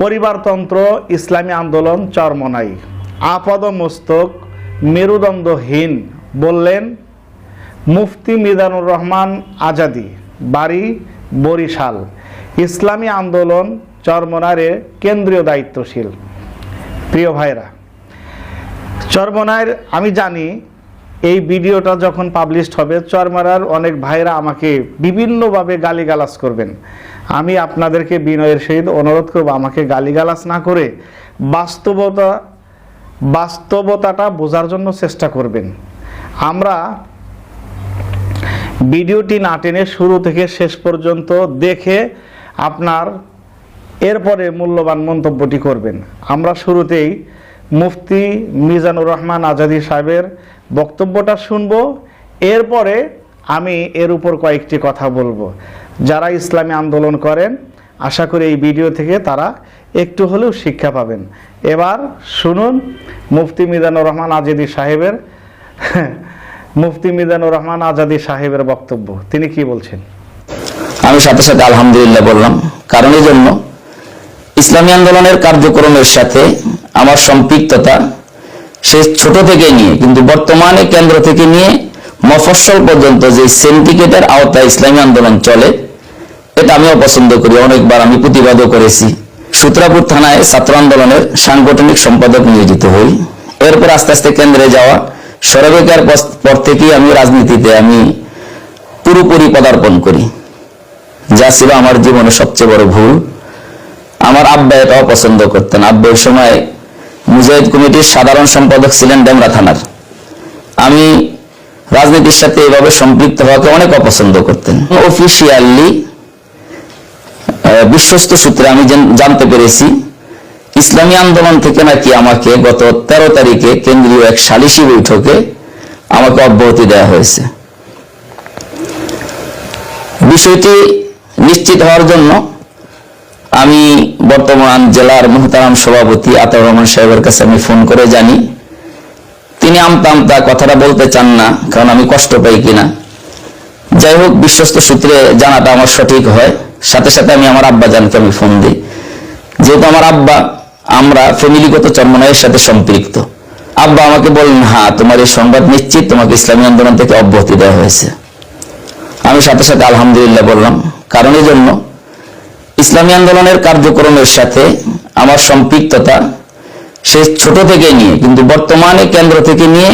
পরিবারতন্ত্র, ইসলামী আন্দোলন চরমনাই। আপাদ মস্তক মেরুদণ্ডহীন বললেন মুফতি মিজানুর রহমান আজাদি, বাড়ি বরিশাল। ইসলামী আন্দোলন চরমনারে কেন্দ্রীয় দায়িত্বশীল। প্রিয় ভাইরা চরমনার আমি জানি এই ভিডিওটা যখন পাবলিশড হবে চরমনার অনেক ভাইরা আমাকে বিভিন্নভাবে গালিগালাজ করবেন। আমি আপনাদেরকে বিনয়ের সহিত অনুরোধ করব, আমাকে গালিগালাজ না করে বাস্তবতা, বাস্তবতাটা বোঝার জন্য চেষ্টা করবেন। আমরা ভিডিওটি না টেনে শুরু থেকে শেষ পর্যন্ত দেখে আপনার এরপরে মূল্যবান মন্তব্যটি করবেন। আমরা শুরুতেই মুফতি মিজানুর রহমান আজাদি সাহেবের বক্তব্যটা শুনব। এরপরে আমি এর উপর কয়েকটি কথা বলব। যারা ইসলামী আন্দোলন করেন, আশা করি এই ভিডিও থেকে তারা একটু হলেও শিক্ষা পাবেন। এবার শুনুন মুফতি মিজানুর রহমান আজাদি সাহেবের, মুফতি মিজানুর রহমান আজাদি সাহেবের বক্তব্য। তিনি কি বলছেন? আমি সাথে সাথে আলহামদুলিল্লাহ বললাম, কারণ এই জন্য ইসলামী আন্দোলনের কার্যক্রমের সাথে আমার সম্পৃক্ততা সে ছোট থেকে নিয়ে, কিন্তু বর্তমানে কেন্দ্র থেকে নিয়ে মফস্বল পর্যন্ত যে সেন্টিকেটের আওতায় ইসলামী আন্দোলন চলে এটা আমিও পছন্দ করি, অনেকবার আমি প্রতিবাদও করেছি। সূত্রাপুর থানায় ছাত্র আন্দোলনের সাংগঠনিক সম্পাদক নিয়োজিত হই। এরপর আস্তে আস্তে কেন্দ্রে যাওয়া সরবেকার পর থেকেই আমি রাজনীতিতে আমি পুরোপুরি পদার্পণ করি। যা ছিল আমার জীবনে সবচেয়ে বড় ভুল। আমার আব্বা এটাও পছন্দ করতেন। আব্বা ওই সময় মুজাহিদ কমিটির সাধারণ সম্পাদক ছিলেন ডেমরা থানার। আমি রাজনীতির সাথে এভাবে সম্পৃক্ত হওয়াকে অনেক অপছন্দ করতেন। অফিসিয়ালি বিশ্বস্ত সূত্রে আমি জানতে পেরেছি, ইসলামী আন্দোলন থেকে নাকি আমাকে গত তেরো তারিখে কেন্দ্রীয় এক সালিসি বৈঠকে আমাকে অব্যাহতি দেওয়া হয়েছে। বিষয়টি নিশ্চিত হওয়ার জন্য আমি বর্তমান জেলার মোহতারাম সভাপতি আতাউর রহমান সাহেবের কাছে আমি ফোন করে জানি। তিনি আমতা আমতা কথাটা বলতে চান না, কারণ আমি কষ্ট পাই কিনা। যাই হোক বিশ্বস্ত সূত্রে জানাটা আমার সঠিক হয়। সাথে সাথে আমি আমার আব্বা জানকে আমি ফোন দিই। যেহেতু আমার আব্বা, আমরা ফ্যামিলিগত চর্মনায়ের সাথে সম্পৃক্ত। আব্বা আমাকে বললেন হ্যাঁ তোমার এই সংবাদ নিশ্চিত, তোমাকে ইসলামী আন্দোলন থেকে অব্যাহতি দেওয়া হয়েছে। আমি সাথে সাথে আলহামদুলিল্লাহ বললাম, কারণ এই জন্য ইসলামী আন্দোলনের কার্যক্রমের সাথে আমার সম্পৃক্ততা সে ছোট থেকে নিয়ে, কিন্তু বর্তমানে কেন্দ্র থেকে নিয়ে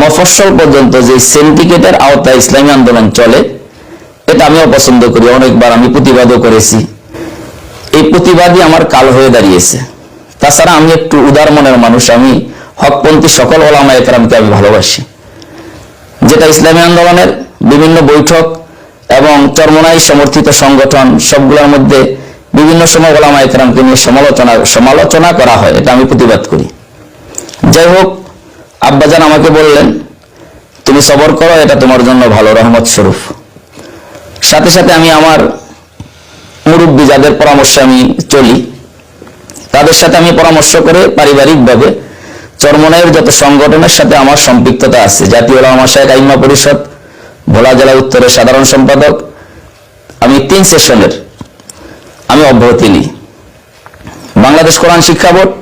মফস্বল পর্যন্ত যে সিন্ডিকেটের আওতায় ইসলামী আন্দোলন চলে, এটা আমিও পছন্দ করি, অনেকবার আমি প্রতিবাদও করেছি। এই প্রতিবাদই আমার কাল হয়ে দাঁড়িয়েছে। তাছাড়া আমি একটু উদার মনের মানুষ, আমি হকপন্থী সকল ওলামা একরামকে আমি ভালোবাসি। যেটা ইসলামী আন্দোলনের বিভিন্ন বৈঠক এবং চরমনাই সমর্থিত সংগঠন, সবগুলোর মধ্যে বিভিন্ন সময় ওলামা একরামকে নিয়ে সমালোচনা সমালোচনা করা হয়, এটা আমি প্রতিবাদ করি। যাই হোক আব্বাজান আমাকে বললেন, তুমি সবর করো, এটা তোমার জন্য ভালো রহমত স্বরূপ। সাথে সাথে আমি আমার মুরব্বী যাদের পরামর্শে আমি চলি, তাদের সাথে আমি পরামর্শ করে পারিবারিকভাবে চরমনাইয়ের যত সংগঠনের সাথে আমার সম্পৃক্ততা আছে, জাতীয় ওলামা শাহেদ আইমা পরিষদ, ভোলা জেলা উত্তরের সাধারণ সম্পাদক, আমি তিন সেশনের, আমি অব্যাহতি নিই। বাংলাদেশ কোরআন শিক্ষা বোর্ড,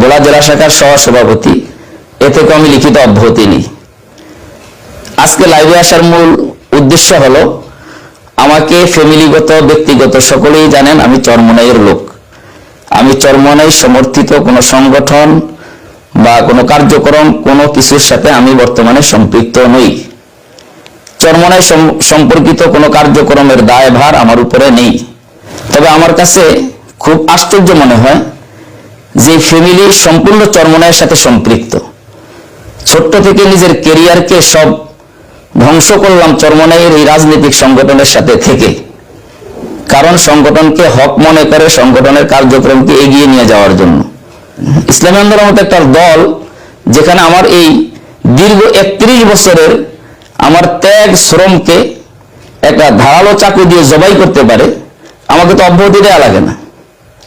ভোলা জেলা শাখার সহ সভাপতি এ থেকে আমি লিখিত অব্যাহতি নিই। আজকে লাইভে আসার মূল উদ্দেশ্য হলো, আমাকে ফ্যামিলিগত ব্যক্তিগত সকলেই জানেন আমি চরমনাইয়ের লোক। আমি চরমনাই সমর্থিত কোনো সংগঠন বা কোনো কার্যক্রম, কোনো কিছুর সাথে আমি বর্তমানে সম্পৃক্ত নই। চরমনাই সম্পর্কিত কোনো কার্যক্রমের দায়ভার আমার উপরে নেই। তবে আমার কাছে খুব আশ্চর্য মনে হয় যে ফ্যামিলি সম্পূর্ণ চরমনায়ের সাথে সম্পৃক্ত। ছোট্ট থেকে নিজের কেরিয়ারকে সব ধ্বংস করলাম চরমনাইয়ের এই রাজনৈতিক সংগঠনের সাথে থেকে। কারণ সংগঠনকে হক মনে করে সংগঠনের কার্যক্রমকে এগিয়ে নিয়ে যাওয়ার জন্য। ইসলামী আন্দোলন একটা দল যেখানে আমার এই দীর্ঘ একত্রিশ বছরের আমার ত্যাগ শ্রমকে একটা ধারালো চাকু দিয়ে জবাই করতে পারে, আমাকে তো অব্যাহতি দেওয়া লাগে না।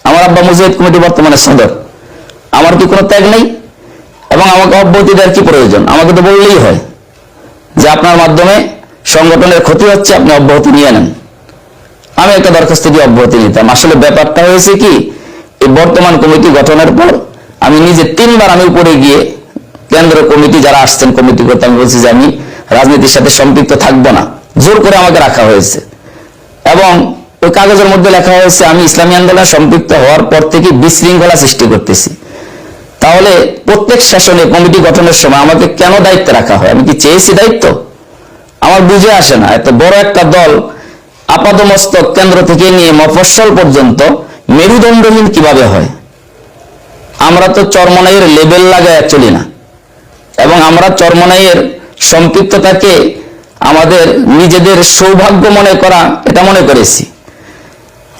আমার আব্বা মুজাহিদ কমিটি বর্তমানে সদর। আমার কি কোনো ত্যাগ নেই? এবং আমাকে অব্যাহতি দেওয়ার কি প্রয়োজন? আমাকে তো বললেই হয় যে আপনার মাধ্যমে সংগঠনের ক্ষতি হচ্ছে, আপনি অব্যাহতি নিয়ে নেন। আমি একটা দরখাস্ত দিয়ে অব্যাহতি নিতাম। আসলে ব্যাপারটা হয়েছে কি, এই বর্তমান কমিটি গঠনের পর আমি নিজে তিনবার আমি উপরে গিয়ে কেন্দ্র কমিটি যারা আসছেন কমিটি করতে, আমি বলছি যে আমি রাজনীতির সাথে সম্পৃক্ত থাকব না। জোর করে আমাকে রাখা হয়েছে। এবং ওই কাগজের মধ্যে লেখা হয়েছে, আমি ইসলামী আন্দোলনে সম্পৃক্ত হওয়ার পর থেকে বিশৃঙ্খলা সৃষ্টি করতেছি। তাহলে প্রত্যেক শাসনে কমিটি গঠনের সময় আমাকে কেন দায়িত্বে রাখা হয়? আমি কি চেয়েছি দায়িত্ব? আমার বুঝে আসে না। এত বড় একটা দল আপাদমস্তক কেন্দ্র থেকে নিয়ে মফস্বল পর্যন্ত মেরুদণ্ডহীন কীভাবে হয়? আমরা তো চরমনাইয়ের লেবেল লাগায় চলি না। এবং আমরা চরমনাইয়ের সম্পৃক্ততাকে আমাদের নিজেদের সৌভাগ্য মনে করা এটা মনে করেছি।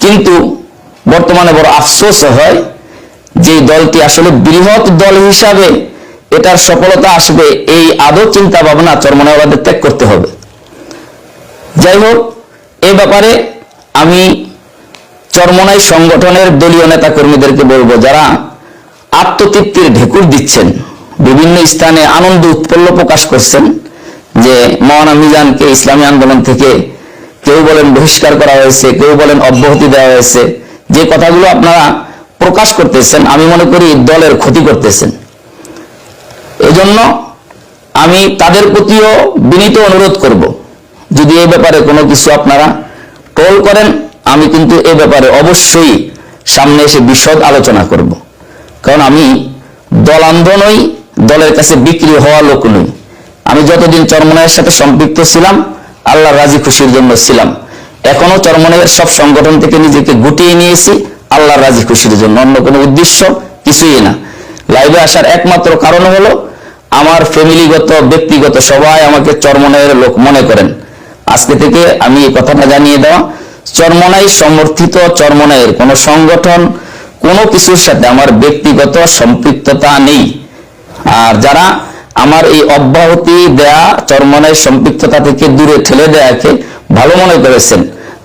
কিন্তু বর্তমানে বড় আফসোস হয় যে দলটি আসলে বৃহৎ দল হিসাবে এটার সফলতা আসবে, এই আদৌ চিন্তা ভাবনা চরমনাইবাদের ত্যাগ করতে হবে। যাই হোক, এ ব্যাপারে আমি চরমনাই সংগঠনের দলীয় নেতা কর্মীদেরকে বলব, যারা আত্মতৃপ্তির ঢেকুর দিচ্ছেন, বিভিন্ন স্থানে আনন্দ উৎপল্ল প্রকাশ করছেন যে মহানা মিজানকে ইসলামী আন্দোলন থেকে কেউ বলেন বহিষ্কার করা হয়েছে, কেউ বলেন অব্যাহতি দেওয়া হয়েছে। যে কথাগুলো আপনারা প্রকাশ করতেছেন, আমি মনে করি দলের ক্ষতি করতেছেন। এজন্য আমি তাদের প্রতিও বিনীত অনুরোধ করব, যদি এই ব্যাপারে কোনো কিছু আপনারা ট্রোল করেন, আমি কিন্তু এ ব্যাপারে অবশ্যই সামনে এসে বিশদ আলোচনা করব। কারণ আমি দল নই, দলের কাছে বিক্রি হওয়া লোক নই। আমি যতদিন চরমনায়ের সাথে সম্পৃক্ত ছিলাম, আল্লাহ রাজি খুশির জন্য ছিলাম। এখনও চরমনায়ের সব সংগঠন থেকে নিজেকে গুটিয়ে নিয়েছি রাজি খুশির জন্য, অন্য কোনো উদ্দেশ্য কিছুই না। লাইভে আসার একমাত্র কারণ হলো, আমার ফ্যামিলিগত ব্যক্তিগত সবাই আমাকে চরমনায়ের লোক মনে করেন। আজকে থেকে আমি এই কথাটা জানিয়ে দেওয়া, চরমনাই সমর্থিত চরমনাইয়ের কোনো সংগঠন, কোনো কিছুর সাথে আমার ব্যক্তিগত সম্পৃক্ততা নেই। আর যারা আমার এই অব্যাহতি দেয়া চরমনাই সম্পৃক্ততা থেকে দূরে ঠেলে দেয়াকে ভালো মনে করেছেন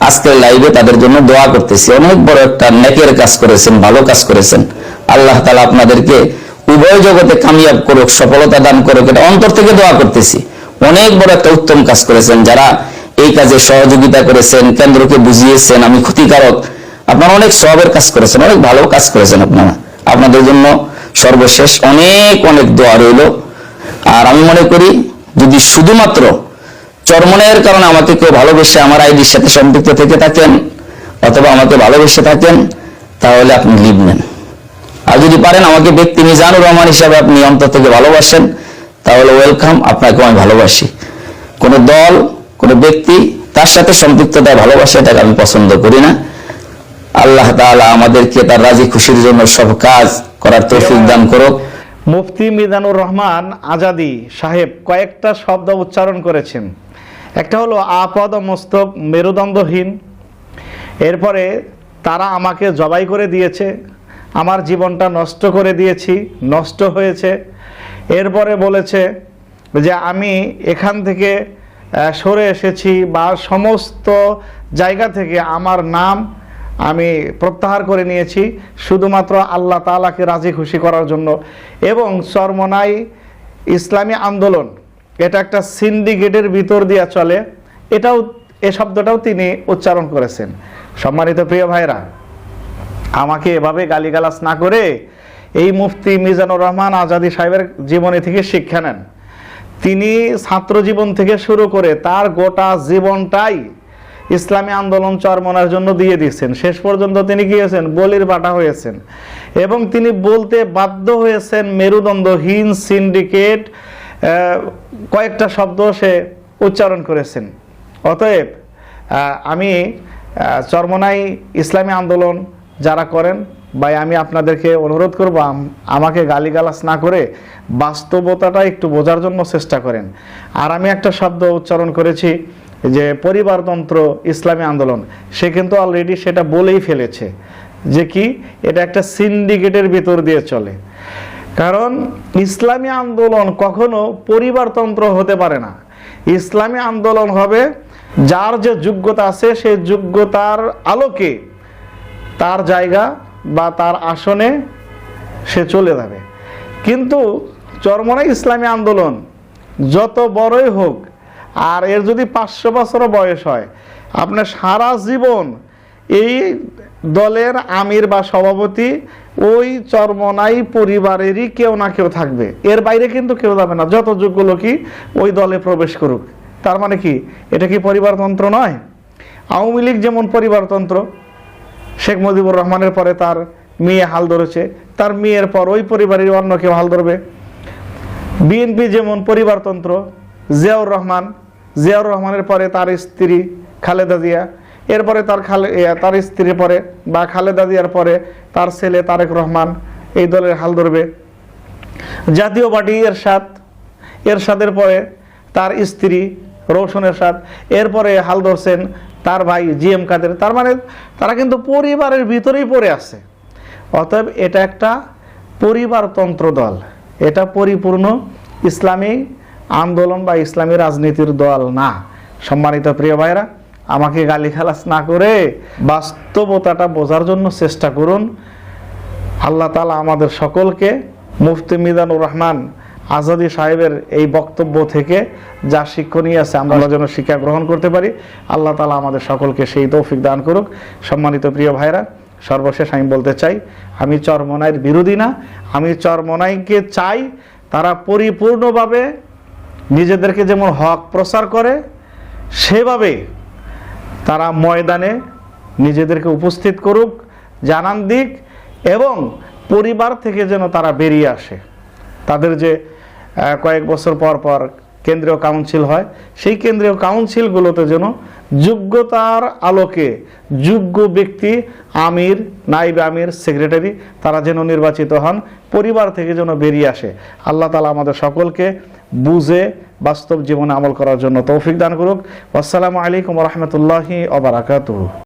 আজকের লাইভে তাদের জন্য দোয়া করতেছি। অনেক বড় একটা নেকের কাজ করেছেন, ভালো কাজ করেছেন। আল্লাহ তালা আপনাদেরকে উভয় জগতে কামিয়াব করুক, সফলতা দান করুক, এটা অন্তর থেকে দোয়া করতেছি। অনেক বড় একটা উত্তম কাজ করেছেন, যারা এই কাজে সহযোগিতা করেছেন, কেন্দ্রকে বুঝিয়েছেন, আমি ক্ষতিকারক। আপনারা অনেক সবের কাজ করেছেন, অনেক ভালো কাজ করেছেন আপনারা। আপনাদের জন্য সর্বশেষ অনেক অনেক দোয়া রইল। আর আমি মনে করি, যদি শুধুমাত্র চরমনের কারণে আমাকে কেউ ভালোবেসে আমার আইডির সাথে সম্পৃক্ত থেকে থাকেন অথবা আমাকে ভালোবেসে থাকেন, তাহলে আপনি লিভ নেন। আর যদি পারেন আমাকে ব্যক্তি মিজানুর রহমান হিসাবে আপনি অন্তর থেকে ভালোবাসেন, তাহলে ওয়েলকাম আপনাকে আমি ভালোবাসি। কোন দল, কোন ব্যক্তি তার সাথে সম্পৃক্ততায় ভালোবাসা, এটাকে আমি পছন্দ করি না। আল্লাহ তালা আমাদেরকে তার রাজি খুশির জন্য সব কাজ করার তৌফিক দান করুক। মুফতি মিজানুর রহমান আজাদি সাহেব কয়েকটা শব্দ উচ্চারণ করেছেন। একটা হলো আপদ মস্তক মেরুদণ্ডহীন। এরপরে তারা আমাকে জবাই করে দিয়েছে, আমার জীবনটা নষ্ট করে দিয়েছি, নষ্ট হয়েছে। এরপরে বলেছে যে আমি এখান থেকে সরে এসেছি বা সমস্ত জায়গা থেকে আমার নাম আমি প্রত্যাহার করে নিয়েছি, শুধুমাত্র আল্লাহ তাআলাকে রাজি খুশি করার জন্য। এবং চরমনাই ইসলামী আন্দোলন এটা একটা সিন্ডিকেটের ভিতর দিয়ে চলে। এটাও, এ শব্দটাও তিনি উচ্চারণ করেছেন। সম্মানিত প্রিয় ভাইরা আমাকে এভাবে গালিগালাজ না করে এই মুফতি মিজানুর রহমান আজাদি সাহেবের জীবনী থেকে শিক্ষা নেন। তিনি ছাত্র জীবন থেকে শুরু করে তার গোটা জীবনটাই ইসলামী আন্দোলন চরমনার জন্য দিয়ে দিচ্ছেন শেষ পর্যন্ত তিনি কি হয়েছেন? বলির বাটা হয়েছেন। এবং তিনি বলতে বাধ্য হয়েছেন মেরুদণ্ডহীন সিন্ডিকেট কয়েকটা শব্দ সে উচ্চারণ করেছেন। অতএব আমি চরমনাই ইসলামী আন্দোলন যারা করেন, ভাই, আমি আপনাদেরকে অনুরোধ করব, আম- আমাকে গালিগালাজ না করে বাস্তবতাটা একটু বোঝার জন্য চেষ্টা করেন। আর আমি একটা শব্দ উচ্চারণ করেছি যে, পরিবারতন্ত্র ইসলামী আন্দোলন। সে কিন্তু অলরেডি সেটা বলেই ফেলেছে। যে কি? এটা একটা সিন্ডিকেটের ভিতর দিয়ে চলে। কারণ ইসলামী আন্দোলন কখনো পরিবারতন্ত্র হতে পারে না। ইসলামী আন্দোলন হবে যার যে যোগ্যতা আছে সেই যোগ্যতার আলোকে তার জায়গা বা তার আসনে সে চলে যাবে। কিন্তু চরমনাই ইসলামী আন্দোলন যত বড়ই হোক, আর এর যদি পাঁচশো বছরও বয়স হয়, আপনার সারা জীবন এই দলের আমির বা সভাপতি ওই চরমনাই পরিবারেরই কেউ না কেউ থাকবে। এর বাইরে কিন্তু কেউ যাবে না। যত যোগ্য লোকই ওই দলে প্রবেশ করুক। তার মানে কি? এটা কি পরিবারতন্ত্র নয়? আওয়ামী লীগ যেমন পরিবারতন্ত্র, শেখ মুজিবুর রহমানের পরে তার মেয়ে হাল ধরেছে, তার মেয়ের পর ওই পরিবারের অন্য কেউ হাল ধরবে। বিএনপি যেমন পরিবারতন্ত্র, জিয়াউর রহমান, জিয়াউর রহমানের পরে তার স্ত্রী খালেদা জিয়া এরপরে তার খালে তার স্ত্রীর পরে বা খালেদা জিয়ার পরে তার ছেলে তারেক রহমান এই দলের হাল ধরবে। জাতীয় পার্টি এরশাদ, এরশাদের পরে তার স্ত্রী রৌশন এরশাদ, এরপরে হাল ধরছেন তার ভাই জি এম কাদের। তার মানে তারা কিন্তু পরিবারের ভিতরেই পড়ে আছে। অতএব এটা একটা পরিবারতন্ত্র দল। এটা পরিপূর্ণ ইসলামী আন্দোলন বা ইসলামী রাজনীতির দল না। সম্মানিত প্রিয় ভাইরা আমাকে গালিখালাস না করে বাস্তবতাটা বোঝার জন্য চেষ্টা করুন। আল্লাহ তালা আমাদের সকলকে মুফতি মিজানুর রহমান আজাদি সাহেবের এই বক্তব্য থেকে যা শিক্ষণীয় আছে আমরা যেন শিক্ষা গ্রহণ করতে পারি। আল্লাহ তালা আমাদের সকলকে সেই তৌফিক দান করুক। সম্মানিত প্রিয় ভাইরা সর্বশেষ আমি বলতে চাই আমি চরমনাইয়ের বিরোধী না আমি চরমনাইকে চাই তারা পরিপূর্ণভাবে নিজেদেরকে যেমন হক প্রচার করে সেভাবে তারা ময়দানে নিজেদেরকে উপস্থিত করুক, জানান দিক এবং পরিবার থেকে যেন তারা বেরিয়ে আসে। তাদের যে কয়েক বছর পর পর কেন্দ্রীয় কাউন্সিল হয়, সেই কেন্দ্রীয় কাউন্সিলগুলোতে যেন যোগ্যতার আলোকে যোগ্য ব্যক্তি আমির, নাইব আমির সেক্রেটারি তারা যেন নির্বাচিত হন, পরিবার থেকে যেন বেরিয়ে আসে। আল্লাহ তালা আমাদের সকলকে বুঝে বাস্তব জীবনে আমল করার জন্য তৌফিক দান করুক। আসসালামু আলাইকুম রহমতুল্লাহি অবরাকাতুহ